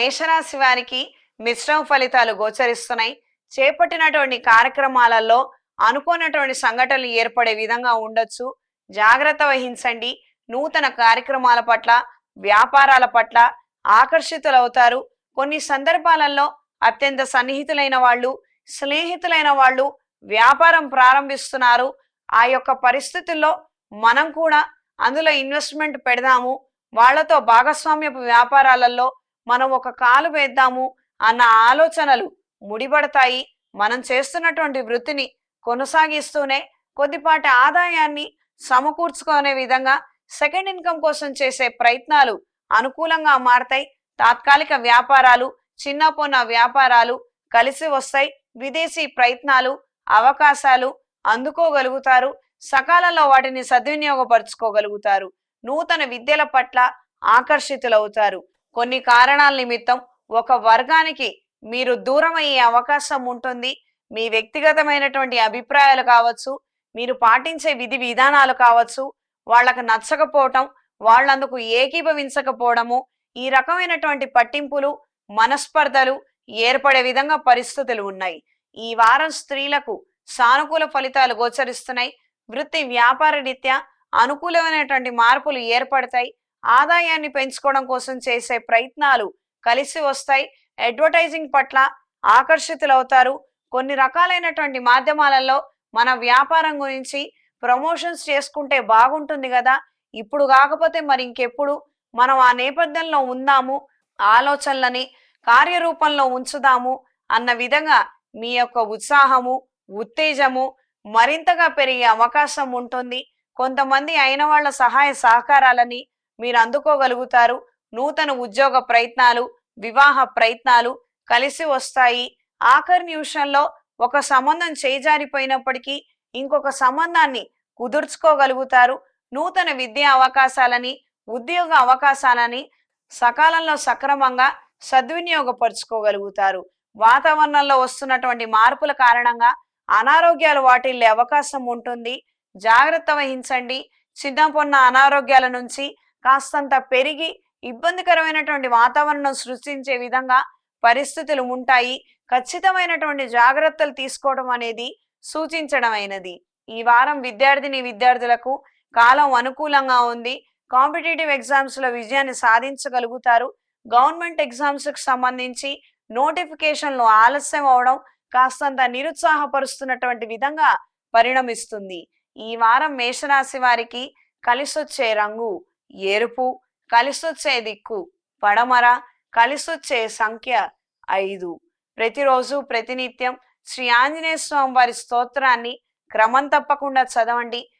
మేషరాశి వారికి మిశ్రమ ఫలితాలు గోచరిస్తున్నాయి. చేపట్టినటువంటి కార్యక్రమాలలో అనుకోనటువంటి సంఘటనలు ఏర్పడే విధంగా ఉండొచ్చు. జాగ్రత్త వహించండి. నూతన కార్యక్రమాల పట్ల వ్యాపారాల పట్ల ఆకర్షితులవుతారు. కొన్ని సందర్భాలలో అత్యంత సన్నిహితులైన వాళ్ళు స్నేహితులైన వాళ్ళు వ్యాపారం ప్రారంభిస్తున్నారు. ఆ యొక్క పరిస్థితుల్లో మనం కూడా అందులో ఇన్వెస్ట్మెంట్ పెడదాము. వాళ్ళతో భాగస్వామ్యపు వ్యాపారాలలో మనం ఒక కాలు వేద్దాము అన్న ఆలోచనలు ముడిపడతాయి. మనం చేస్తున్నటువంటి వృత్తిని కొనసాగిస్తూనే కొద్దిపాటి ఆదాయాన్ని సమకూర్చుకునే విధంగా సెకండ్ ఇన్కమ్ కోసం చేసే ప్రయత్నాలు అనుకూలంగా మారతాయి. తాత్కాలిక వ్యాపారాలు చిన్న పొన్న వ్యాపారాలు కలిసి వస్తాయి. విదేశీ ప్రయత్నాలు అవకాశాలు అందుకోగలుగుతారు. సకాలంలో వాటిని సద్వినియోగపరుచుకోగలుగుతారు. నూతన విద్యల పట్ల ఆకర్షితులవుతారు. కొన్ని కారణాల నిమిత్తం ఒక వర్గానికి మీరు దూరం అయ్యే అవకాశం ఉంటుంది. మీ వ్యక్తిగతమైనటువంటి అభిప్రాయాలు కావచ్చు మీరు పాటించే విధి విధానాలు కావచ్చు వాళ్ళకు నచ్చకపోవటం వాళ్ళందుకు ఏకీభవించకపోవడము ఈ రకమైనటువంటి పట్టింపులు మనస్పర్ధలు ఏర్పడే విధంగా పరిస్థితులు ఉన్నాయి. ఈ వారం స్త్రీలకు సానుకూల ఫలితాలు గోచరిస్తున్నాయి. వృత్తి వ్యాపార రీత్యా అనుకూలమైనటువంటి మార్పులు ఏర్పడతాయి. ఆదాయాన్ని పెంచుకోవడం కోసం చేసే ప్రయత్నాలు కలిసి వస్తాయి. అడ్వర్టైజింగ్ పట్ల ఆకర్షితులవుతారు. కొన్ని రకాలైనటువంటి మాధ్యమాలలో మన వ్యాపారం గురించి ప్రమోషన్స్ చేసుకుంటే బాగుంటుంది కదా. ఇప్పుడు కాకపోతే మరి ఇంకెప్పుడు మనం ఆ నేపథ్యంలో ఉందాము ఆలోచనలని కార్యరూపంలో ఉంచుదాము అన్న విధంగా మీ యొక్క ఉత్సాహము ఉత్తేజము మరింతగా పెరిగే అవకాశం ఉంటుంది. కొంతమంది అయిన వాళ్ళ సహాయ సహకారాలని మీరు అందుకోగలుగుతారు. నూతన ఉద్యోగ ప్రయత్నాలు వివాహ ప్రయత్నాలు కలిసి వస్తాయి. ఆఖరి నిమిషంలో ఒక సంబంధం చేజారిపోయినప్పటికీ ఇంకొక సంబంధాన్ని కుదుర్చుకోగలుగుతారు. నూతన విద్యా అవకాశాలని ఉద్యోగ అవకాశాలని సకాలంలో సక్రమంగా సద్వినియోగపరుచుకోగలుగుతారు. వాతావరణంలో వస్తున్నటువంటి మార్పుల కారణంగా అనారోగ్యాలు వాటిల్లే అవకాశం ఉంటుంది. జాగ్రత్త వహించండి. చిన్న పొన్న అనారోగ్యాల నుంచి కాస్తంత పెరిగి ఇబ్బందికరమైనటువంటి వాతావరణం సృష్టించే విధంగా పరిస్థితులు ఉంటాయి. ఖచ్చితమైనటువంటి జాగ్రత్తలు తీసుకోవడం అనేది సూచించడమైనది ఈ వారం విద్యార్థిని విద్యార్థులకు కాలం అనుకూలంగా ఉంది. కాంపిటేటివ్ ఎగ్జామ్స్లో విజయాన్ని సాధించగలుగుతారు. గవర్నమెంట్ ఎగ్జామ్స్కి సంబంధించి నోటిఫికేషన్లు ఆలస్యం అవడం కాస్తంత నిరుత్సాహపరుస్తున్నటువంటి విధంగా పరిణమిస్తుంది. ఈ వారం మేషరాశి వారికి కలిసొచ్చే రంగు ఎరుపు కలిసొచ్చే దిక్కు పడమర కలిసొచ్చే సంఖ్య ఐదు. ప్రతిరోజు ప్రతినిత్యం శ్రీ ఆంజనేయ స్వామి వారి స్తోత్రాన్ని క్రమం తప్పకుండా చదవండి.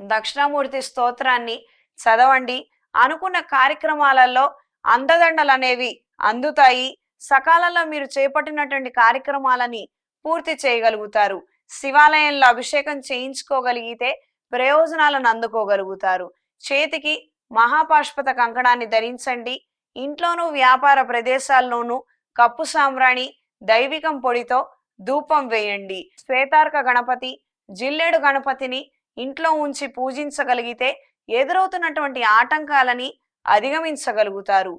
దక్షిణామూర్తి స్తోత్రాన్ని చదవండి. అనుకున్న కార్యక్రమాలలో అందదండలు అనేవి అందుతాయి. సకాలంలో మీరు చేపట్టినటువంటి కార్యక్రమాలని పూర్తి చేయగలుగుతారు. శివాలయంలో అభిషేకం చేయించుకోగలిగితే ప్రయోజనాలను అందుకోగలుగుతారు. చేతికి మహాపాష్పత కంకణాన్ని ధరించండి. ఇంట్లోనూ వ్యాపార ప్రదేశాల్లోనూ కప్పు సాంబ్రాణి దైవికం పొడితో ధూపం వేయండి. శ్వేతార్క గణపతి జిల్లేడు గణపతిని ఇంట్లో ఉంచి పూజించగలిగితే ఎదురవుతున్నటువంటి ఆటంకాలని అధిగమించగలుగుతారు.